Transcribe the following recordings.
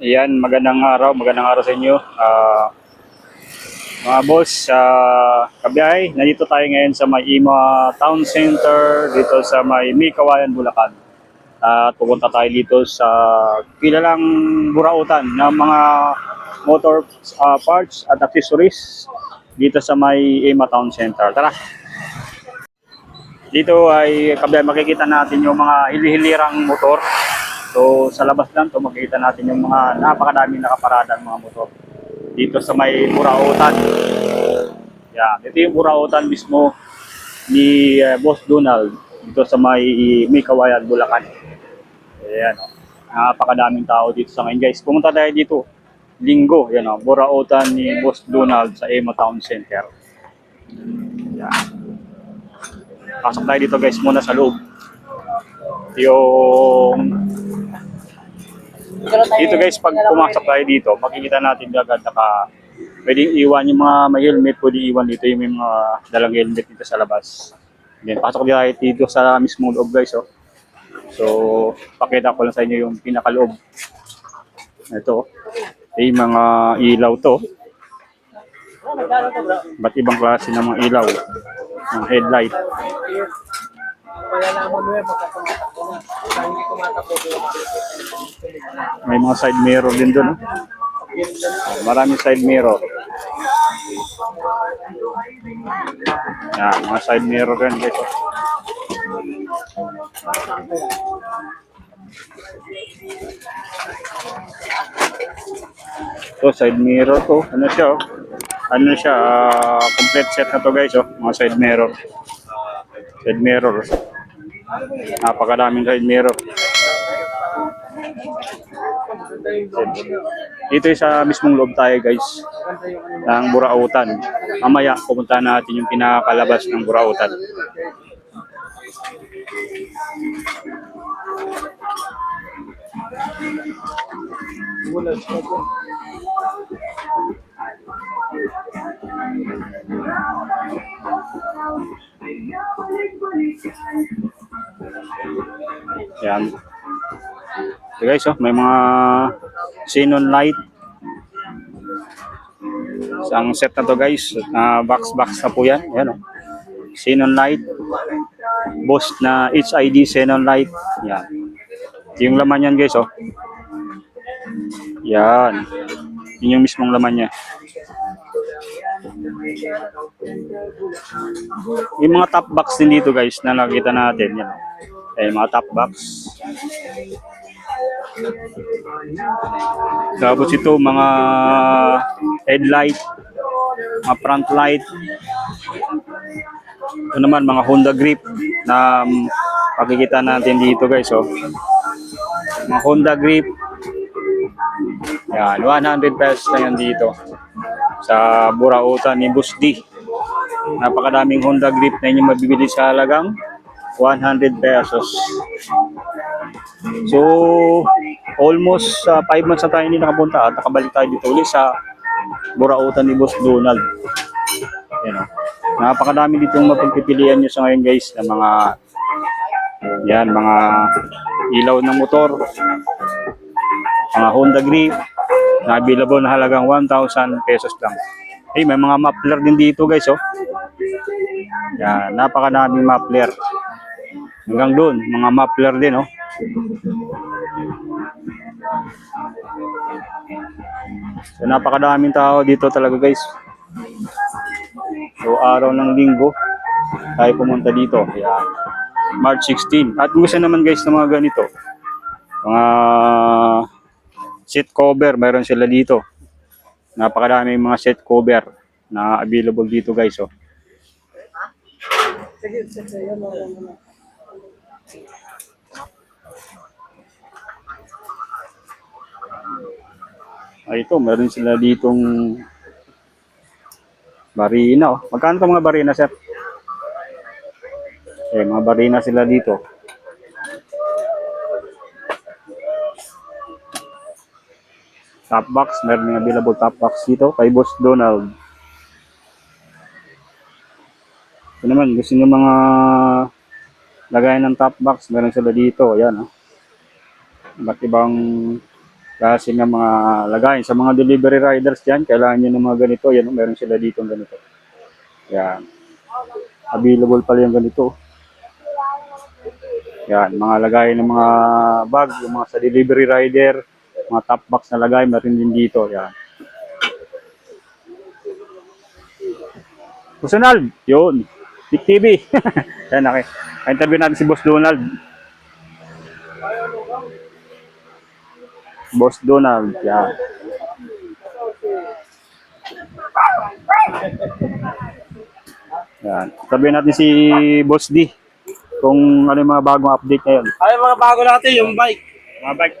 Ayan, magandang araw, magandang araw sa inyo. Ah, mga boss, sa Kabiyahe, nandito tayo ngayon sa may Ima Town Center, dito sa may Mikawayan, Bulacan. At pupunta tayo dito sa kilalang burautan ng mga motor ah, parts at accessories dito sa may Ima Town Center. Tara! Dito ay Kabiyahe, makikita natin yung mga hilihilirang motor. So sa labas lang to makikita natin yung mga napakadaming nakaparadang mga motor dito sa may Burautan. Yan, ito yung Burautan mismo ni eh, Boss Donald dito sa may Mikawayan, Bulacan. Ayan, oh. napakadaming tao dito sa ngayon guys. Pumunta tayo dito linggo, yan oh, Burautan ni Boss Donald sa Emo Town Center. Yan. Pasok tayo dito guys muna sa loob. Yung dito guys, pag pumasok tayo dito, makikita natin agad naka pwedeng iwan yung mga may helmet, pwedeng iwan dito yung may mga dalang helmet dito sa labas. Then pasok din tayo dito sa mismong loob guys. Oh. So, pakita ko lang sa inyo yung pinakaloob. Ito, ay mga ilaw to. Ba't ibang klase ng mga ilaw? Ng headlight. Kaya naman mo yan, pagka tumatakbo na. Pagka hindi tumatakbo, di May mga side mirror din doon. Oh. Maraming side mirror. Yan, mga side mirror guys. oh. So side mirror to, ano siya oh. Ano siya, ah, complete set na to guys oh, mga side mirror. Side mirror. Napakadaming side mirror. Dito sa mismong loob tayo guys ng Burautan. Mamaya pupunta natin yung pinakalabas ng Burautan. Yan. So guys, oh, may mga xenon light. Isang set na to guys. Na box box na po yan. Yan oh. Xenon light. Boss na HID xenon light. Yan. Yung laman yan guys oh. Yan. Yun yung mismong laman niya. Yung mga top box din dito guys na nakikita natin. Yan. Eh, mga top box. Tapos ito mga headlight, mga front light. Ito naman mga Honda grip na um, makikita natin dito guys. Oh. Mga Honda grip. Yan, 100 pesos na yan dito. Sa Burautan ni Busdi. Napakadaming Honda grip na inyong mabibili sa halagang 100 pesos. So, almost 5 months na tayo hindi nakapunta at nakabalik tayo dito ulit sa Burautan ni Boss Donald. Yan o. Napakadami dito yung mapagpipilian nyo sa ngayon guys ng mga yan, mga ilaw ng motor, mga Honda grip, na available na halagang 1,000 pesos lang. Hey, may mga muffler din dito guys oh. Yan, napakadaming muffler. Hanggang doon, mga muffler din oh. So napakadaming tao dito talaga guys. So araw ng linggo tayo pumunta dito. Kaya March 16. At gusto naman guys ng mga ganito, mga seat cover, mayroon sila dito. Napakadami mga seat cover na available dito guys. Oh. Ay ito, meron sila ditong barina. Oh. Magkano itong mga barina, sir? Eh, mga barina sila dito. Top box, meron yung available top box dito kay Boss Donald. Ito naman, gusto nyo mga lagay ng top box, meron sila dito. Ayan, oh. Iba't ibang klase ng mga lagayan. Sa mga delivery riders dyan, kailangan nyo ng mga ganito. Yan, oh, meron sila dito ng ganito. Yan. Available pala yung ganito. Yan, mga lagayan ng mga bag, yung mga sa delivery rider, mga top box na lagay, meron din dito. Yan. Personal, yun. Big TV. Yan, okay. Interview natin si Boss Donald. Boss Donald, yan. Yan. Sabihin natin si Boss D kung ano yung mga bagong update ngayon. Ay, mga bago natin, yung bike. Mga bike,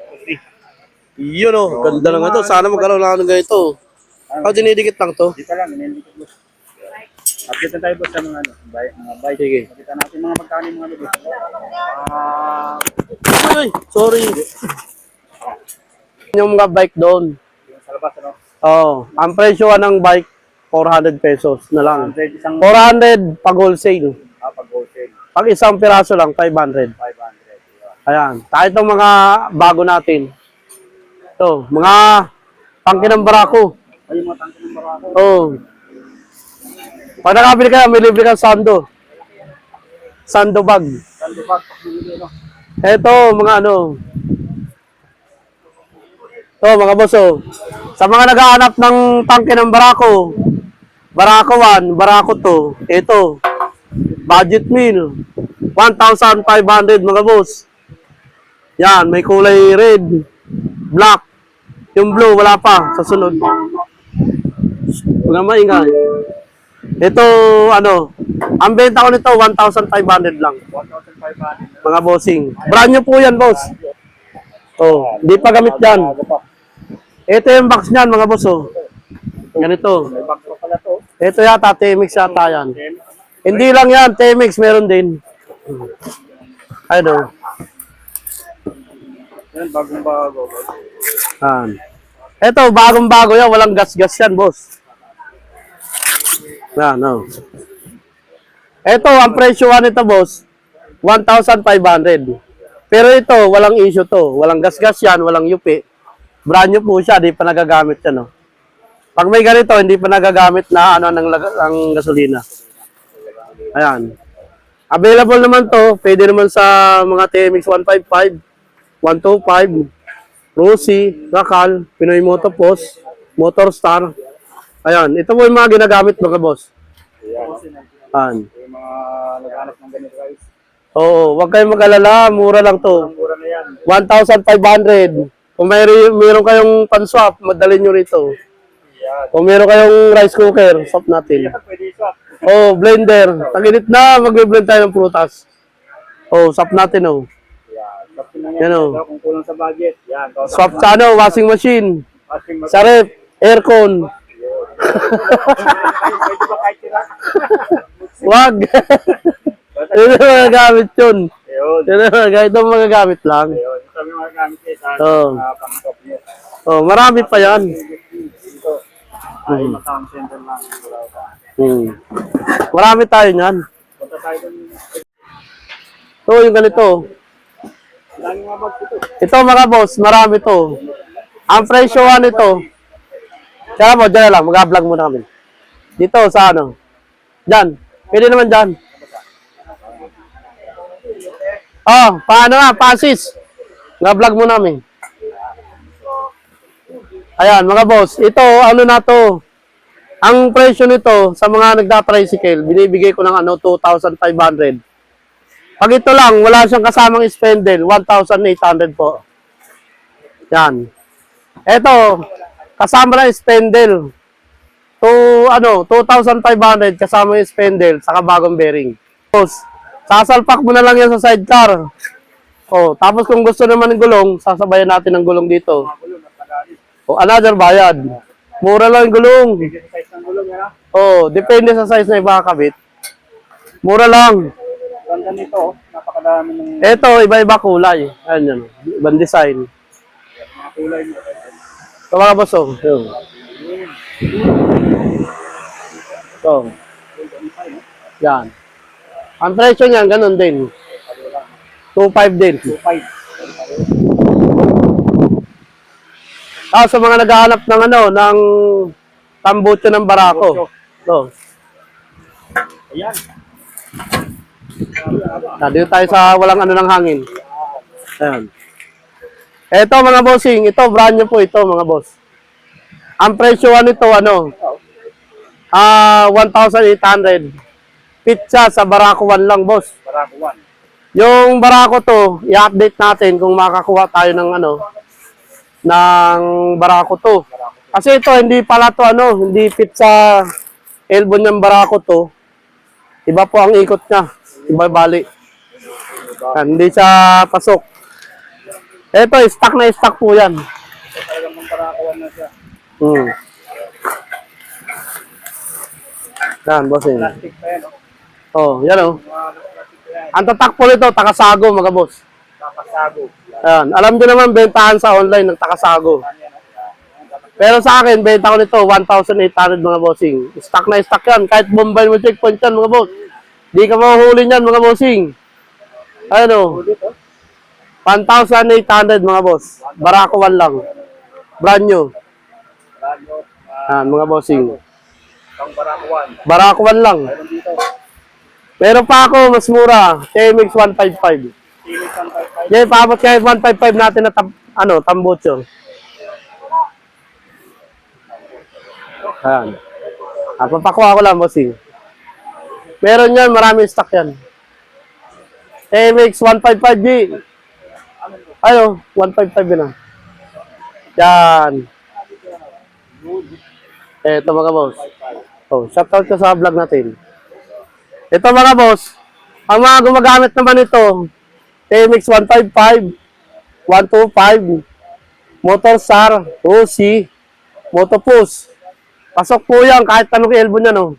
Yun oh, ganda lang ito. Sana magkaroon lang ng ganito. Oh, dinidikit lang to. Dito lang, inindikit Boss. Update na tayo Boss sa mga ano, bike, mga bike. Sige. Makita natin mga magkano yung mga ano. Ah, uy, sorry. Yung mga bike doon. yung sa labas ano. Oh, ang presyo ng bike, 400 pesos na lang. 100 isang 400 pag wholesale. ah, pag wholesale, Pag isang piraso lang, 500. 500. Yun. Ayan. Kahit itong mga bago natin. Ito, mga tangke ng barako. Ay, mga tangke ng barako. Oh. Pag nakabili ka, may libre kang sando. Sando bag. Sando bag? Eto, mga ano. Ito, mga boso. Sa mga naghahanap ng tangke ng barako, barako 1, barako 2, ito, budget meal, 1,500 mga boss. Yan, may kulay red, black, yung blue, wala pa, sa sunod. Huwag na maingay. Ito, ano, ang benta ko nito, 1,500 lang 1,500. mga bossing. Brand new po yan, boss. Oh, hindi pa gamit yan. Ito yung box niyan, mga boss, oh. Ganito. Ito yata, Temix yata yan. Hindi lang yan, Temix meron din. Ano? yan, bagong bago. Yan. Ito, bagong-bago yan. Walang gas-gas yan, boss. Yan, no. Ito, ang presyo nito, boss, 1,500. Pero ito, walang issue to. Walang gas-gas yan, walang yupi. Brand new po siya, di pa nagagamit yan, no. Pag may ganito, hindi pa nagagamit na ano ng, ng gasolina. Ayan. Available naman to, pwede naman sa mga TMX 155, 125, Rusi, Rakal, Pinoy Motopos, Motorstar. Ayan, ito po yung mga ginagamit mga boss. Ayan. Yung mga naghanap ng ganito guys. Oo, wag kayong mag-alala, mura lang to. Mura na yan. 1,500. Kung may meron kayong pan-swap, madali nyo rito. Yan. Kung meron kayong rice cooker, swap natin. Yan, pwede swap. Oh, blender. Taginit na, magbe-blend tayo ng prutas. Oh, swap natin oh. Na yan. Yan, oh. Ito, Kung kulang sa budget. Yan. Swap sa ano, washing machine. Asking mo. sa ref, aircon. Wag. Yun ang magagamit yun. Yun ang magagamit. Ito magagamit lang. Ayun. Ito yung mga gamit niya sa Oo. niya. Oh, marami pa yan. Ay, lang. Hmm. Marami tayo niyan. Punta tayo. So, yung ganito. Daming mga bag dito. Ito mga boss, marami to. Ang presyo nito. Kaya mo, dyan lang. Mag-vlog muna kami. Dito, sa ano. Dyan. Pwede naman dyan. Oh, paano nga, pasis. Mag-vlog muna kami. Ayan, mga boss. Ito, ano na to. Ang presyo nito sa mga nagda-tricycle, binibigay ko ng ano, 2,500. Pag ito lang, wala siyang kasamang spindle, 1,800 po. Yan. Ito, kasama na spindle. To, ano, 2,500 kasama yung spindle, saka bagong bearing. Tapos, sasalpak mo na lang yan sa sidecar. Oh, tapos kung gusto naman ng gulong, sasabayan natin ng gulong dito. O, another bayad. Mura lang yung gulong. Ah. Oh, depende sa size na ibakabit. Mura lang. Ganda nito. oh. Napakadami ng Ito, iba-iba kulay. Ayan yan. Ibang design. mga kulay mo. Ito mga boss, oh. Yun. Ito. Yan. Ang presyo niyan, ganun din. 2.5 din. 2.5. Ah, sa mga naghahanap ng ano, ng tambucho ng barako. So, Ayan. Ah, dito tayo sa walang ano ng hangin. Ayan. Ito mga bossing, ito brand new po ito mga boss. Ang presyo nito ano, ah 1,800. Pizza sa Barako 1 lang boss. Barakuan. Yung Barako to, i-update natin kung makakuha tayo ng ano, ng Barako to. Kasi ito, hindi pala to ano, hindi sa elbow ng Barako to. Iba po ang ikot niya. Iba bali. Yan, hindi siya pasok. Ito, stock na stock po yan. Talagang barakuan na siya. Hmm. Yan, bossing. Plastic pa yan, oh. Oh, yan oh. Ang tatak po nito, takasago mga boss. Kapasago. Yan. Alam nyo naman, bentahan sa online ng takasago. Pero sa akin, benta ko nito, 1,800 mga bossing. Stock na stock yan. Kahit bombay mo checkpoint yan mga boss. Di ka mahuhuli niyan mga bossing. Ayun o. Ulit, oh. 1,800 mga boss. Barako 1 lang. Brand new. Yan, mga bossing. Barako 1 lang. Meron pa ako, mas mura. TMX 155. Silis ang 55. Yan, paabot kayo 155 natin na tam, ano, tambocho. Ayan. Ah, papakuha ko lang, bossing. Meron yan, maraming stock yan. TMX 155G. Ayo, 155 yun ah. Yan. Eto mga boss. Oh, shoutout ka sa vlog natin. Ito mga boss, ang mga gumagamit naman ito, TMX 155, 125, Motorstar, OC, Motopus. Pasok po yan kahit anong elbow niya, no?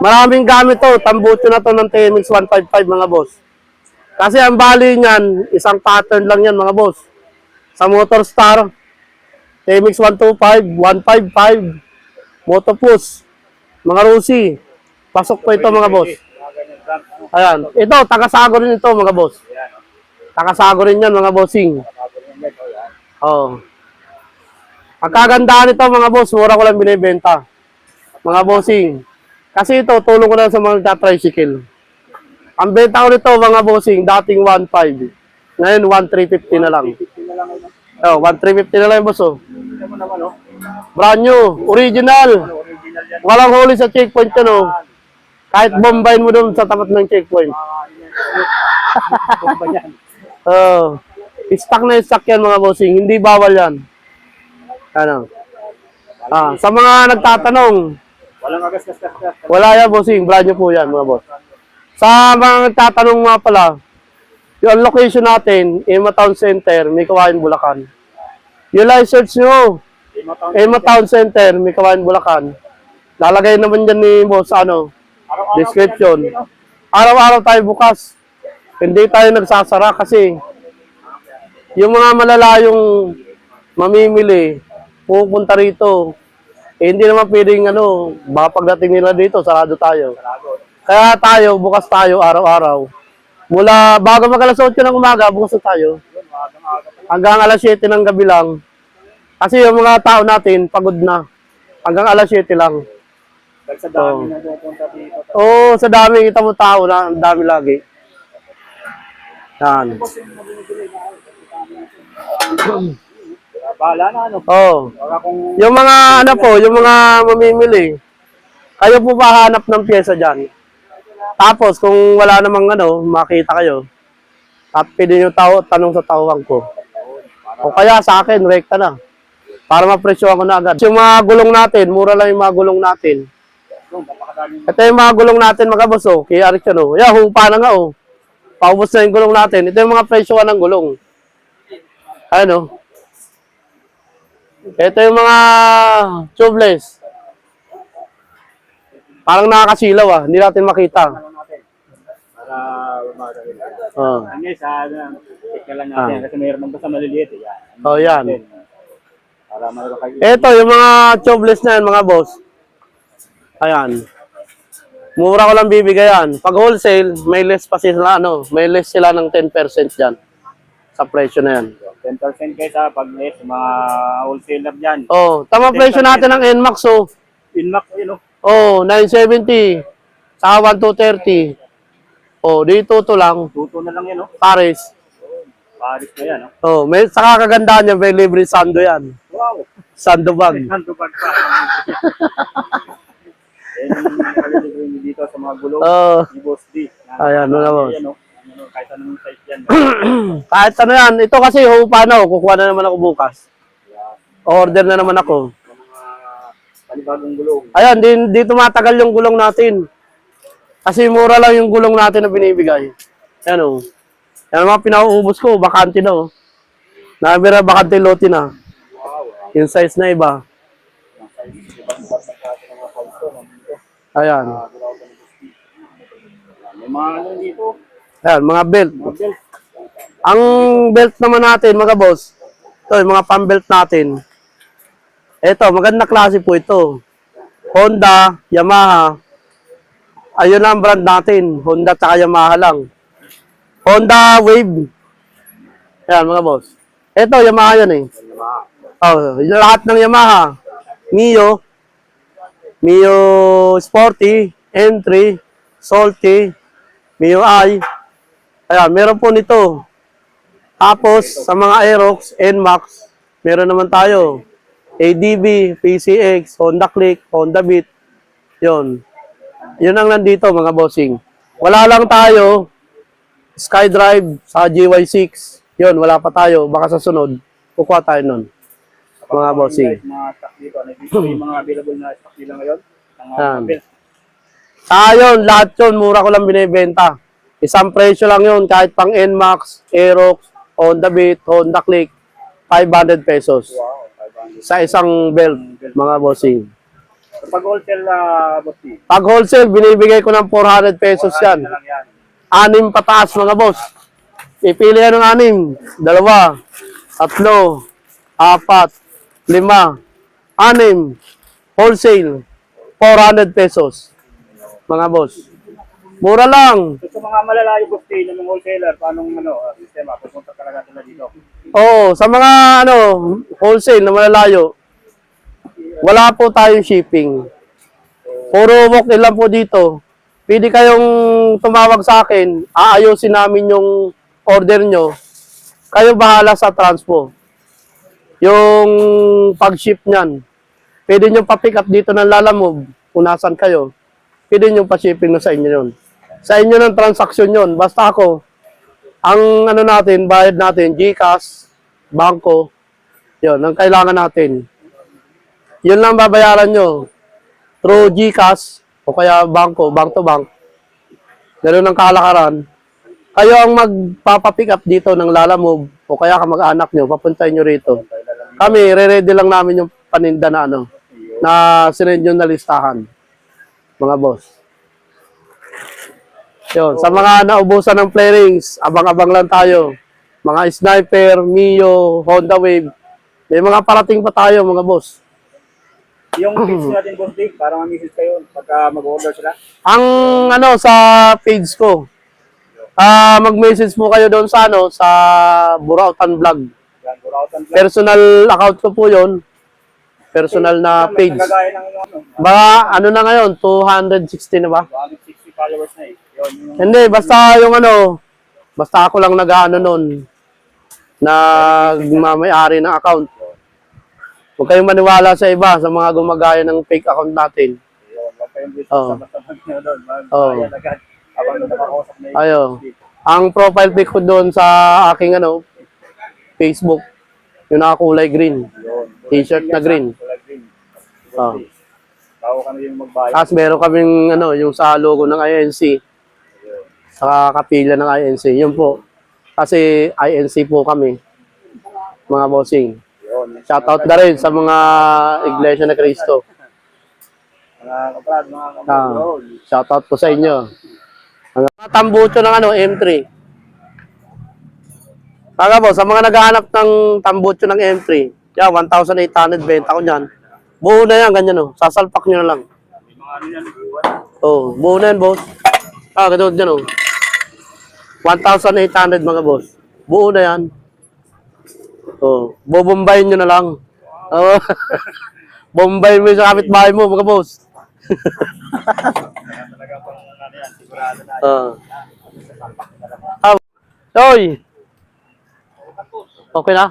Maraming gamit to, tambucho na to ng TMX 155 mga boss. Kasi ang bali niyan, isang pattern lang yan mga boss. Sa Motorstar, TMX 125, 155, Motopus, mga Rusi. Pasok po ito mga boss. Ayan. Ito, tagasago rin ito mga boss. Ayan. Tagasago rin yan mga bossing. Net, oh. Oo. Ang kagandahan nito mga boss, mura ko lang binibenta. Mga bossing. Kasi ito, tulong ko na sa mga tricycle. Ang benta ko nito mga bossing, dating 1.5. Ngayon, 1.350 na lang. 50 na lang, oh. Oh, 1.350 na lang boss oh. Brand new, original. Yan. Walang huli sa checkpoint yun oh. Kahit bombayin mo doon sa tapat ng checkpoint. Yan. Yan. Oh, stock na stock yan mga bossing, hindi bawal yan. Ano? Ah, sa mga nagtatanong, Walang agas-gas-gas. wala yan bossing, brand new po yan mga boss. Sa mga nagtatanong nga pala, yung location natin, Emma Town Center, may kawain Bulacan. Yung live search nyo, Imataon. Emma Town Center, may kawain Bulacan. Lalagay naman dyan ni boss, ano, Araw-araw description. Araw-araw tayo bukas. Hindi tayo nagsasara kasi yung mga malalayong mamimili, pupunta rito. Eh, hindi naman pwedeng ano, baka pagdating nila dito, sarado tayo. Sarado. Kaya tayo, bukas tayo araw-araw. Mula bago mag alas 8 ng umaga, bukas na tayo. Hanggang alas 7 ng gabi lang. Kasi yung mga tao natin, pagod na. Hanggang alas 7 lang. Dahil sa dami na pupunta dito. Oo, sa dami kita mo tao na, ang dami lagi. Yan. Ah, Bahala na, ano. Oo. Baka kung Yung mga ano po, yung mga mamimili, kayo po ba hanap ng pyesa dyan? Tapos kung wala namang ano, makita kayo, at pwede nyo tao, tanong sa tawang ko. O kaya sa akin, rekta na. Para mapresyohan ko na agad. Yung mga gulong natin, mura lang yung mga gulong natin. Ito yung mga gulong natin mga boss, oh. Kaya Arik yan, oh. Yeah, humpa na nga, oh. Paubos na yung gulong natin. Ito yung mga presyo ng gulong. Ayan, oh. Ito yung mga tubeless. Parang nakakasilaw, ah. Hindi natin makita. Para. Oh. Ano sa check na lang natin. Kasi mayroon ng basta maliliit. eh, Yan. Oh, yan. Para meron kayo. Ito, yung mga tubeless na yan, mga boss. Ayan. Mura ko lang bibigayan. Pag wholesale, may less pa sila, ano, may less sila ng 10% dyan. Sa presyo na yan. 10% kayo sa pag-less, mga wholesaler dyan. Oh, tama presyo natin ng NMAX oh. Inmax, yun o. Oh, 970. Saka 1230. Oh, dito to lang. Tuto na lang yan o. Paris. Paris na yan o. Oh, may saka kagandahan niya, may libre sando yan. Wow! Sando bag. Nando bag pa. Nyo dito sa mga gulong. Oh, Ni Boss D. Ayan, ano na, boss? Yan, o. Ano, kahit anong size yan. kahit ano yan. Ito kasi, ho, paano, kukuha na naman ako bukas. Order na naman ako. panibagong gulong. Ayan, di, di tumatagal yung gulong natin. Kasi mura lang yung gulong natin na binibigay. Yan o. Yan ang mga pinauubos ko, bakante na o. Nabira bakante lote na. Yung size na iba. Ayan. May mga ano dito. Ayan, mga belt. Ang belt naman natin, mga boss, ito, yung mga pang-belt natin. Ito, maganda klase po ito. Honda, Yamaha. Ayun ang brand natin. Honda at Yamaha lang. Honda Wave. Ayan, mga boss. Ito, Yamaha yan eh. Oh, lahat ng Yamaha. Mio. Mio Sporty. Entry. Salty. Mio I. Ayan, meron po nito. Tapos, sa mga Aerox, NMAX, meron naman tayo. ADB, PCX, Honda Click, Honda Beat. Yun. Yun ang nandito, mga bossing. Wala lang tayo. SkyDrive sa GY6. Yun, wala pa tayo. Baka sa sunod, kukuha tayo nun. Mga bossing. Mga stock dito. Ano yung mga available na stock nila ngayon? Mga. Ah, yun, lahat yun, mura ko lang binibenta. Isang presyo lang yun, kahit pang NMAX, Aerox, Honda Beat, Honda Click, 500 pesos. Wow, 500. Sa isang belt, mga bossing. So, pag wholesale, uh, Boss D, Pag wholesale, binibigay ko ng 400 pesos yan. na lang yan. Anim pataas, mga boss. Ipili yan ng anim. Dalawa, tatlo, apat, lima, anim. Wholesale, 400 pesos. Mga boss. Mura lang. So, sa mga malalayo, D, ng mga wholesaler, paano ano, uh, sistema, pupunta talaga sila dito. Oo, sa mga ano, wholesale na malalayo, wala po tayong shipping. Puro walk-in lang po dito. Pwede kayong tumawag sa akin, aayusin namin yung order nyo. Kayo bahala sa transpo. Yung pag-ship niyan. Pwede nyo pa-pick up dito ng Lalamove kung nasan kayo. Pwede nyo pa-shipping na sa inyo yun. Sa inyo ng transaksyon yun. Basta ako, ang ano natin, bayad natin, GCash, bangko, yun, ang kailangan natin. Yun lang babayaran nyo. Through GCash, o kaya bangko, bank to bank. Ganun ang kalakaran. Kayo ang magpapapick up dito ng Lalamove, o kaya kamag-anak nyo, papuntahin nyo rito. Kami, re-ready lang namin yung paninda na ano, na sinend nyo na listahan. Mga boss. Yun, sa mga naubusan ng play rings, abang-abang lang tayo. Mga sniper, Mio, Honda Wave. May mga parating pa tayo, mga boss. Yung page natin, Boss D, para ma-message kayo pagka mag-order sila. Ang ano sa page ko. Ah, mag-message mo kayo doon sa ano sa Burautan Vlog. Yan, Burautan Vlog. Personal account ko po 'yon. Personal na page. Nagagaya ng ano, Baka ano na ngayon, 260 na ba? 160 followers na eh. Hindi, basta yung ano, basta ako lang nag-ano nun, nagmamayari ng account. Huwag kayong maniwala sa iba, sa mga gumagaya ng fake account natin. Oo. na yung Ayo. Ang profile pic ko doon sa aking ano, Facebook, yung nakakulay green. T-shirt na green. Oh. Bago kami yung magbayad. Tapos meron kaming ano, yung sa logo ng INC, sa kapila ng INC. Yun po. Kasi INC po kami, mga bossing. Yun. Shoutout na rin sa mga Iglesia na Cristo. Mga kaprad, mga Ah, kaprad. shoutout po sa inyo. Mga tambucho ng ano, M3. Kaya po, sa mga naghahanap ng tambucho ng M3, yan, 1,800 benta ko niyan. Buo na yan, ganyan o. Sasalpak nyo na lang. Ano yan. Oh, buo na yan, boss. Ah, ganun dyan oh. 1,800 mga boss. Buo na yan. Oh, bobombayin nyo na lang. Oh. Bombayin mo yung sa kapitbahay mo, mga boss. Ah. Ah. Oy. Okay na?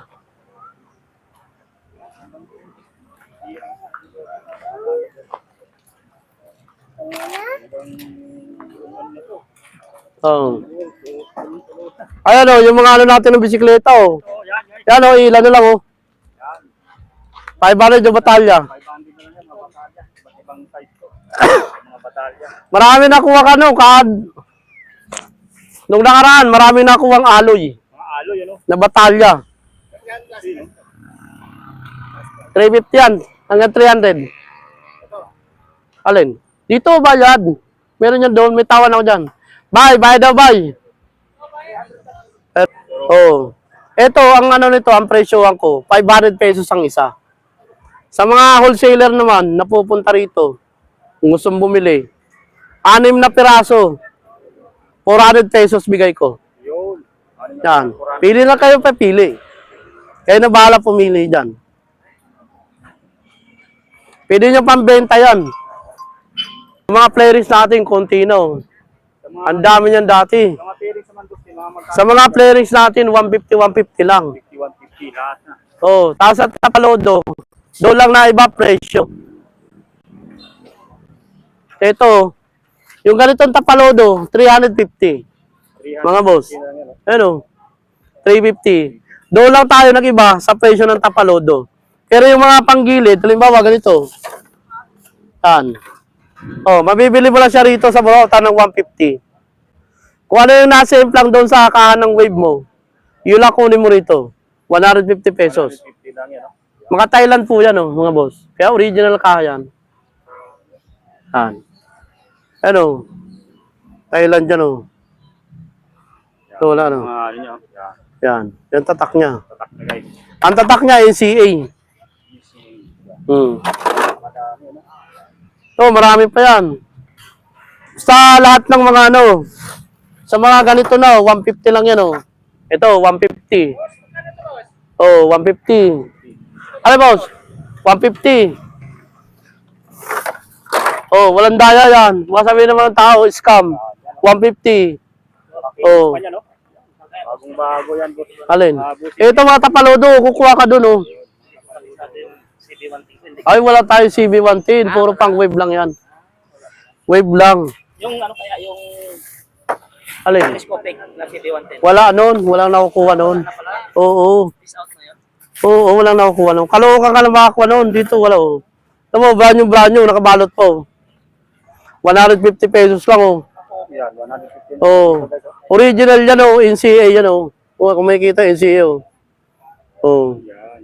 Oh. Ayan oh, yung mga ano natin ng bisikleta oh. Oh, yan. Yan oh, ilan na lang oh. 500 yung batalya. 500 na. Marami nakuha ka no, kad. Nung nakaraan, marami nakuha ang aloy Mga alo, yun oh. na batalya. Sino? 350 yan, hanggang 300. Alin? Dito, bayad. Meron yan doon, may tawan ako dyan. Bye, bye daw, bye. Oh. Ito, ang ano nito, ang presyohan ko, 500 pesos ang isa. Sa mga wholesaler naman, napupunta rito, kung gustong bumili, anim na piraso, 400 pesos bigay ko. Yun. Na? Yan. Pili lang kayo, papili. Kayo na bahala pumili dyan. Pwede nyo pambenta yan. Yung mga players natin. Sa mga, Ang dami niyan dati. Sa mga players natin, 150, 150 lang. 5150 lahat na. Oh, tapos at Tapalodo, doon lang na iba presyo. Ito, yung ganitong Tapalodo, 350. 300 Mga boss. Ano? 350. Doon lang tayo nag-iba sa presyo ng tapalodo. Pero yung mga panggilid, halimbawa ganito. Yan. Oh, mabibili mo lang siya rito sa Borota ng 150. Kung ano yung nasa implang doon sa kahan ng wave mo, yun lang kunin mo rito. 150 pesos. 150 lang yan, oh. Mga Thailand po yan, oh, mga boss. Kaya original kaha yan. Yan. Ano? Thailand yan, oh. Ito, wala, no? Ano nyo, yan. Yan. Yung tatak niya. Tatak na guys. Ang tatak niya, NCA. Hmm. No? So, marami pa yan. Sa lahat ng mga ano, sa mga ganito na, oh, 150 lang yan, oh. Ito, 150. Oh, 150. Ano, boss? 150. Oh, walang daya yan. Masabi naman ng tao, scam. 150. Oh. Bagong bago yan, boss. Alin? Ito mga tapalodo, kukuha ka dun, oh. Ay, wala tayo CB110. Puro pang wave lang yan. Wave lang. Yung ano kaya, yung Alin? telescopic na CD110. Wala nun. Walang nakukuha nun. Oo. Peace out na yun. Oo, walang nakukuha nun. Kalokan ka lang makakuha nun. Dito, wala. Oh. Mo, brand new, brand new. Nakabalot po. 150 pesos lang, oh. Yan, 150. Oo. Original yan, oh. NCA yan, oh. Oh, kung makikita, NCA, oh. Oh. Yan.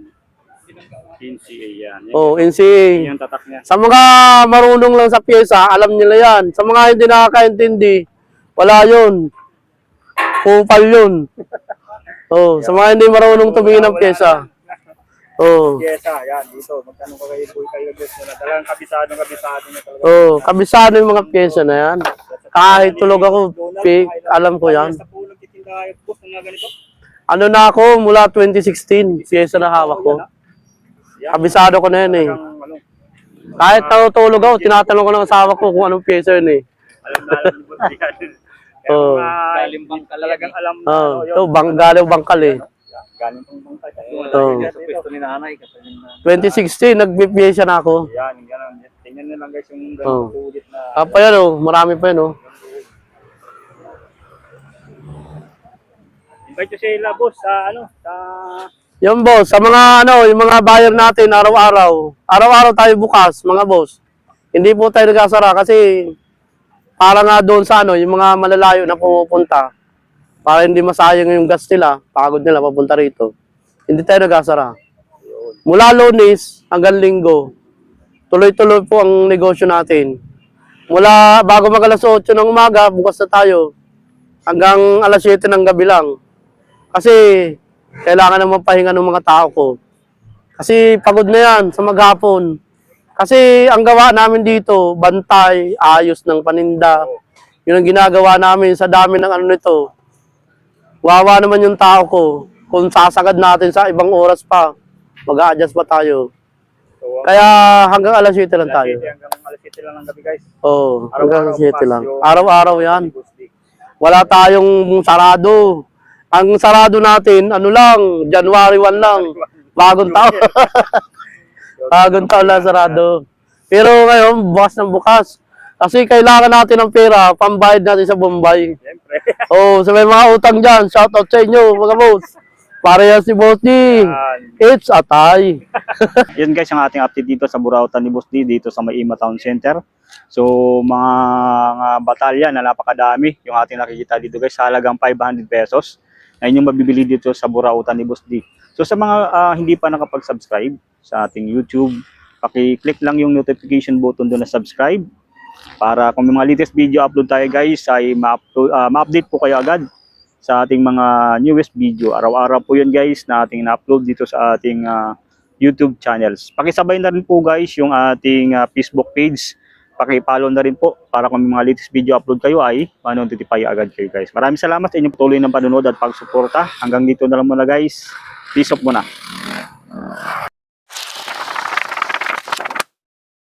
NCA yan. Yan Oh, NCA. yung tatak niya. Sa mga marunong lang sa pyesa, alam nila yan. Sa mga hindi nakakaintindi, wala yun. Kupal yun. Oh, sa mga hindi marunong tumingin ng pyesa. Oh. Pyesa, yan, dito. Magtanong ka kayo, boy, kayo, guys. Wala talagang kabisado, kabisado na talaga. Oh, kabisado yung mga pyesa na yan. Kahit tulog ako, fake, alam ko yan. Ano na ako, mula 2016, pyesa na hawak ko. Kabisado ko na yan eh. ano, Kahit natutulog ako, tinatanong ko ng asawa ko kung anong pyesa yun eh. alam na alam Oh. mga, Galing bangka talagang alam na, Oh, ano, yun. ito, bang, galaw bangkal eh. Galing pang bangkay. Kaya, Oh. Sa pwesto ni nanay, kasi na 2016, nagpipyesa na ako. Yan, ganun. Tingnan nyo lang guys yung Oh. ganun ulit na. Ah, pa yan oh, marami pa yan oh. Invite nyo sila, boss, sa ano, sa... Yung boss, sa mga ano, yung mga buyer natin araw-araw. Araw-araw tayo bukas, mga boss. Hindi po tayo nagkasara kasi para nga doon sa ano, yung mga malalayo na pumupunta. Para hindi masayang yung gas nila, pagod nila papunta rito. Hindi tayo nagkasara. Mula lunes hanggang linggo, tuloy-tuloy po ang negosyo natin. Mula bago mag alas 8 ng umaga, bukas na tayo. Hanggang alas 7 ng gabi lang. Kasi kailangan naman pahinga ng mga tao ko. Kasi pagod na yan sa maghapon. Kasi ang gawa namin dito, bantay, ayos ng paninda. Yun ang ginagawa namin sa dami ng ano nito. Wawa naman yung tao ko. kung sasagad natin sa ibang oras pa, mag-a-adjust pa tayo. So, Kaya hanggang alas 7 lang tayo. 7 hanggang alas 7 lang ng gabi guys. Oo, hanggang alas 7 bukas lang. Araw-araw yan. Wala tayong sarado. Ang sarado natin, ano lang, January 1 lang. Bagong taon. Bagong taon lang sarado. Pero ngayon, bukas ng bukas. Kasi kailangan natin ng pera, pambayad natin sa Bombay. Siyempre. Oh, sa may mga utang dyan, shout out sa inyo, mga boss. Para yan si Boss D. It's a tie. Yan guys ang ating update dito sa Burautan ni Boss D dito sa Maima Town Center. So mga, mga batalya na napakadami yung ating nakikita dito guys sa halagang 500 pesos. Ayun yung mabibili dito sa Burautan ni Boss D. So sa mga ah, hindi pa nakapag-subscribe sa ating YouTube, paki-click lang yung notification button doon na subscribe para kung may mga latest video upload tayo guys ay ah, ma-update po kayo agad sa ating mga newest video. Araw-araw po yun guys na ating na-upload dito sa ating ah, YouTube channels. Pakisabay na rin po guys yung ating ah, Facebook page. Paki-follow na rin po para kung may mga latest video upload kayo ay ma-notify agad kayo guys. Maraming salamat sa inyong patuloy ng panonood at pagsuporta. Hanggang dito na lang muna guys. Peace off muna.